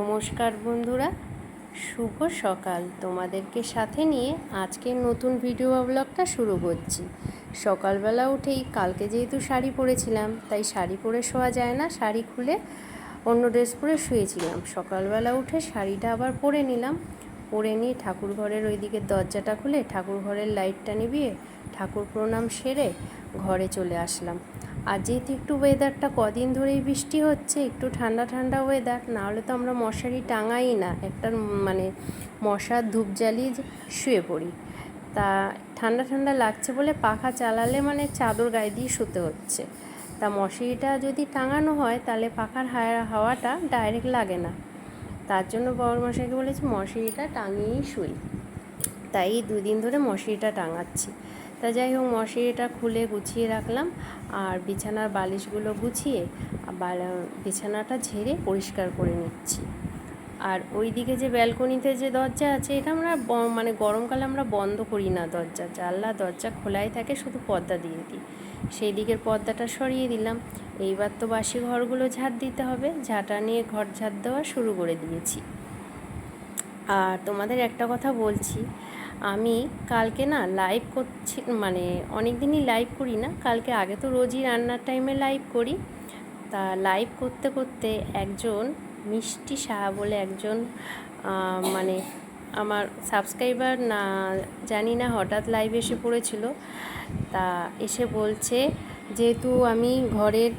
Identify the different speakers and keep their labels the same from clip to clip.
Speaker 1: নমস্কার বন্ধুরা, শুভ সকাল। তোমাদেরকে সাথে নিয়ে আজকে নতুন ভিডিও ব্লগটা শুরু করছি। সকালবেলা উঠেই কালকে যেহেতু শাড়ি পরেছিলাম, তাই শাড়ি পরে শোয়া যায় না। শাড়ি খুলে অন্য ড্রেস পরে শুয়েছিলাম। সকালবেলা উঠে শাড়িটা আবার পরে নিলাম। পরে নিয়ে ঠাকুর ঘরের ওই দিকের দরজাটা খুলে ঠাকুর ঘরের লাইটটা নিভিয়ে ঠাকুর প্রণাম সেরে ঘরে চলে আসলাম। আর যেহেতু একটু ওয়েদারটা কদিন ধরেই বৃষ্টি হচ্ছে, একটু ঠান্ডা ঠান্ডা ওয়েদার নাহলে তো আমরা মশারি টাঙাই না, একটা মানে মশার ধূপ জ্বালিয়ে শুয়ে পড়ি। তা ঠান্ডা ঠান্ডা লাগছে বলে পাখা চালালে মানে চাদর গায়ে দিয়ে শুতে হচ্ছে। তা মশারিটা যদি টাঙানো হয়, তাহলে পাখার হাওয়াটা ডাইরেক্ট লাগে না। তার জন্য বড় মশাইকে বলেছি মশারিটা টাঙিয়েই শুই। তাই দুদিন ধরে মশারিটা টাঙাচ্ছি। তা যাই হোক মশারিটা খুলে গুছিয়ে রাখলাম আর বিছানার বালিশগুলো গুছিয়ে বিছানাটা ঝেড়ে পরিষ্কার করে নিচ্ছি। আর ওই দিকে যে ব্যালকনিতে যে দরজা আছে, এটা আমরা মানে গরমকালে আমরা বন্ধ করি না দরজা। জানলা, দরজা খোলাই থাকে, শুধু পর্দা দিয়ে দিই। সেই দিকের পর্দাটা সরিয়ে দিলাম। এইবার তো বাসি ঘরগুলো ঝাড় দিতে হবে। ঝাঁটা নিয়ে ঘর ঝাড় দেওয়া শুরু করে দিয়েছি। আর তোমাদের একটা কথা বলছি, আমি কালকে না লাইভ করছি মানে অনেক দিনই লাইভ করি না। কালকে আগে তো রোজই রান্নার টাইমে লাইভ করি। তা লাইভ করতে করতে একজন মিষ্টি সাহা বলে একজন মানে আমার সাবস্ক্রাইবার না, জানি না, হঠাৎ লাইভ এসে পড়েছিল। তা এসে বলছে, যেহেতু আমি ঘরের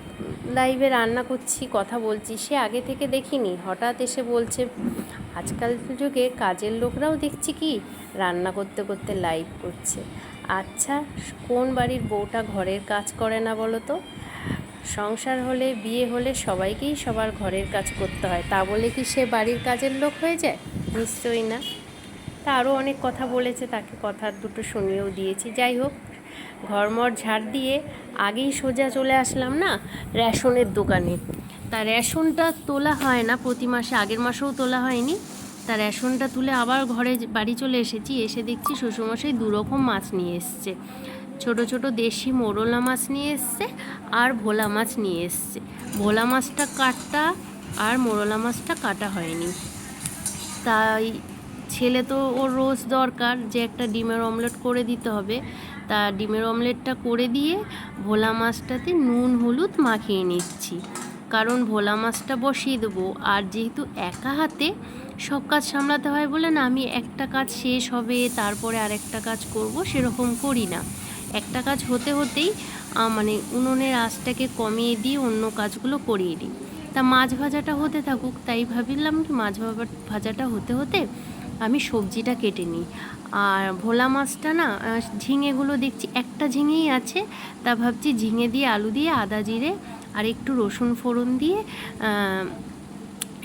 Speaker 1: লাইভে রান্না করছি, কথা বলছি, সে আগে থেকে দেখিনি। হঠাৎ এসে বলছে, আজকাল যুগে কাজের লোকরাও দেখছি কি, রান্না করতে করতে লাইভ করছে। আচ্ছা কোন বাড়ির বউটা ঘরের কাজ করে না বলো তো? সংসার হলে, বিয়ে হলে সবাইকেই সবার ঘরের কাজ করতে হয়। তা বলে কি সে বাড়ির কাজের লোক হয়ে যায়? নিশ্চয়ই না। তা আরও অনেক কথা বলেছে, তাকে কথা দুটো শুনিয়েও দিয়েছি। যাই হোক, ঘরমর ঝাড় দিয়ে আগেই সোজা চলে আসলাম না, রেশনের দোকানে। তা রেশনটা তোলা হয় না, প্রতি মাসে, আগের মাসেও তোলা হয়নি। তা রেশনটা তুলে আবার ঘরে বাড়ি চলে এসেছি, এসে দেখছি শ্বশুরমশাই দুরকম মাছ নিয়ে এসছে। ছোট ছোট দেশি মোরলা মাছ নিয়ে এসছে আর ভোলা মাছ নিয়ে এসছে। ভোলা মাছটা কাটা আর মোরলা মাছটা কাটা হয়নি। তাই ছেলে তো ওর রোজ দরকার যে একটা ডিমের অমলেট করে দিতে হবে। তা ডিমের অমলেটটা করে দিয়ে ভোলা মাছটাতে নুন, হলুদ মাখিয়ে নিচ্ছি। কারণ ভোলা মাছটা বসিয়ে দেবো। আর যেহেতু একা হাতে সব কাজ সামলাতে হয় বলে না, আমি একটা কাজ শেষ হবে, তারপরে আরেকটা কাজ করব, সেরকম করি না। একটা কাজ হতে হতেই মানে উনুনের আঁচটাকে কমিয়ে দিয়ে অন্য কাজগুলো করিয়ে দিই। তা মাছ ভাজাটা হতে থাকুক, তাই ভাবিলাম কি মাছ ভাজাটা হতে হতে আমি সবজিটা কেটে নিই। আর ভোলা মাছটা না ঝিঙেগুলো দেখছি একটা ঝিঙেই আছে, তা ভাবছি ঝিঙে দিয়ে আলু দিয়ে আদা জিরে আর একটু রসুন ফোড়ন দিয়ে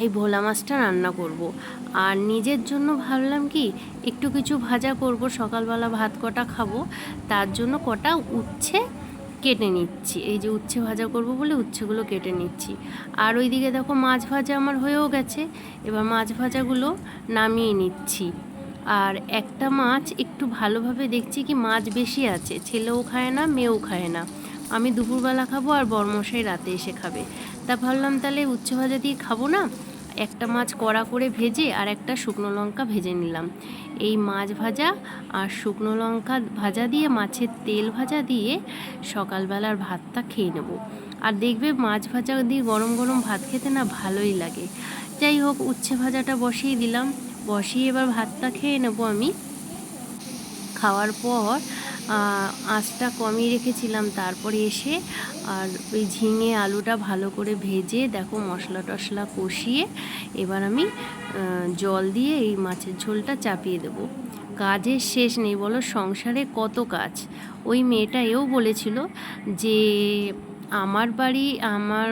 Speaker 1: এই ভোলা মাছটা রান্না করব। আর নিজের জন্য ভাবলাম কি, একটু কিছু ভাজা করব, সকালবেলা ভাত কটা খাব। তার জন্য কটা উচ্ছে কেটে নিচ্ছি। এই যে উচ্ছে ভাজা করব বলে উচ্ছেগুলো কেটে নিচ্ছি। আর ওইদিকে দেখো মাছ ভাজা আমার হয়েও গেছে। এবার মাছ ভাজাগুলো নামিয়ে নিচ্ছি। আর একটা মাছ একটু ভালোভাবে দেখছি কি মাছ বেশি আছে। ছেলেও খায় না, মেয়েও খায় না। আমি দুপুরবেলা খাব আর বরমশাই রাতে এসে খাবে। তা ভাবলাম তাহলে উচ্ছে ভাজা দিয়ে খাব না? একটা মাছ কড়া করে ভেজে আর একটা শুকনো লঙ্কা ভেজে নিলাম। এই মাছ ভাজা আর শুকনো লঙ্কা ভাজা দিয়ে, মাছের তেল ভাজা দিয়ে সকালবেলার ভাতটা খেয়ে নেব। আর দেখবে মাছ ভাজা দিয়ে গরম গরম ভাত খেতে না ভালোই লাগে। যাই হোক, উচ্ছে ভাজাটা বসিয়ে দিলাম। বসিয়ে এবার ভাতটা খেয়ে নেব আমি। খাওয়ার পর আঁচটা কমিয়ে রেখেছিলাম, তারপরে এসে আর ওই ঝিঙে আলুটা ভালো করে ভেজে দেখো মশলা টশলা কষিয়ে এবার আমি জল দিয়ে এই মাছের ঝোলটা চাপিয়ে দেবো। কাজের শেষ নেই, বলো সংসারে কত কাজ? ওই মেয়েটা এও বলেছিল যে আমার বাড়ি, আমার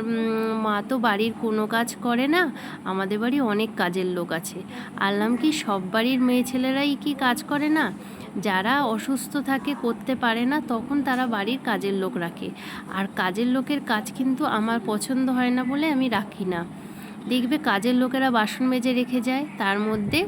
Speaker 1: মা তো বাড়ির কোনো কাজ করে না, আমাদের বাড়ি অনেক কাজের লোক আছে। আল্লাম কি সব বাড়ির মেয়ে ছেলেরাই কি কাজ করে না? যারা অসুস্থ থাকে, করতে পারে না, তখন তারা বাড়ির কাজের লোক রাখে। আর কাজের লোকের কাজ কিন্তু আমার পছন্দ হয় না বলে আমি রাখি না। দেখবে কাজের লোকেরা বাসন মেজে রেখে যায়, তার মধ্যে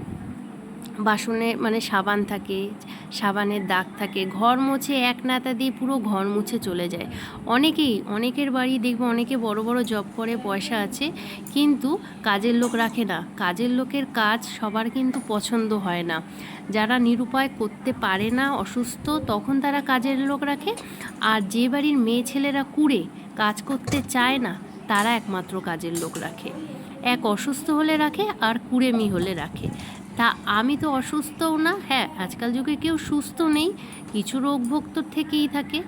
Speaker 1: বাসনে মানে সাবান থাকে, সাবানের দাগ থাকে, ঘর মুছে এক নাতা দিয়ে পুরো ঘর মুছে চলে যায়। অনেকেই, অনেকের বাড়ি দেখব অনেকে বড় বড় জব করে, পয়সা আছে, কিন্তু কাজের লোক রাখে না। কাজের লোকের কাজ সবার কিন্তু পছন্দ হয় না। যারা নিরুপায় করতে পারে না, অসুস্থ, তখন তারা কাজের লোক রাখে। আর যে বাড়ির মেয়ে ছেলেরা কুড়ে, কাজ করতে চায় না, তারা একমাত্র কাজের লোক রাখে। এক অসুস্থ হলে রাখে, আর কুড়েমি হলে রাখে। তা আমি তো অসুস্থও না। হ্যাঁ আজকাল যুগে কেউ সুস্থ নেই। কিছু রোগভোক্ত থেকেই থাকে।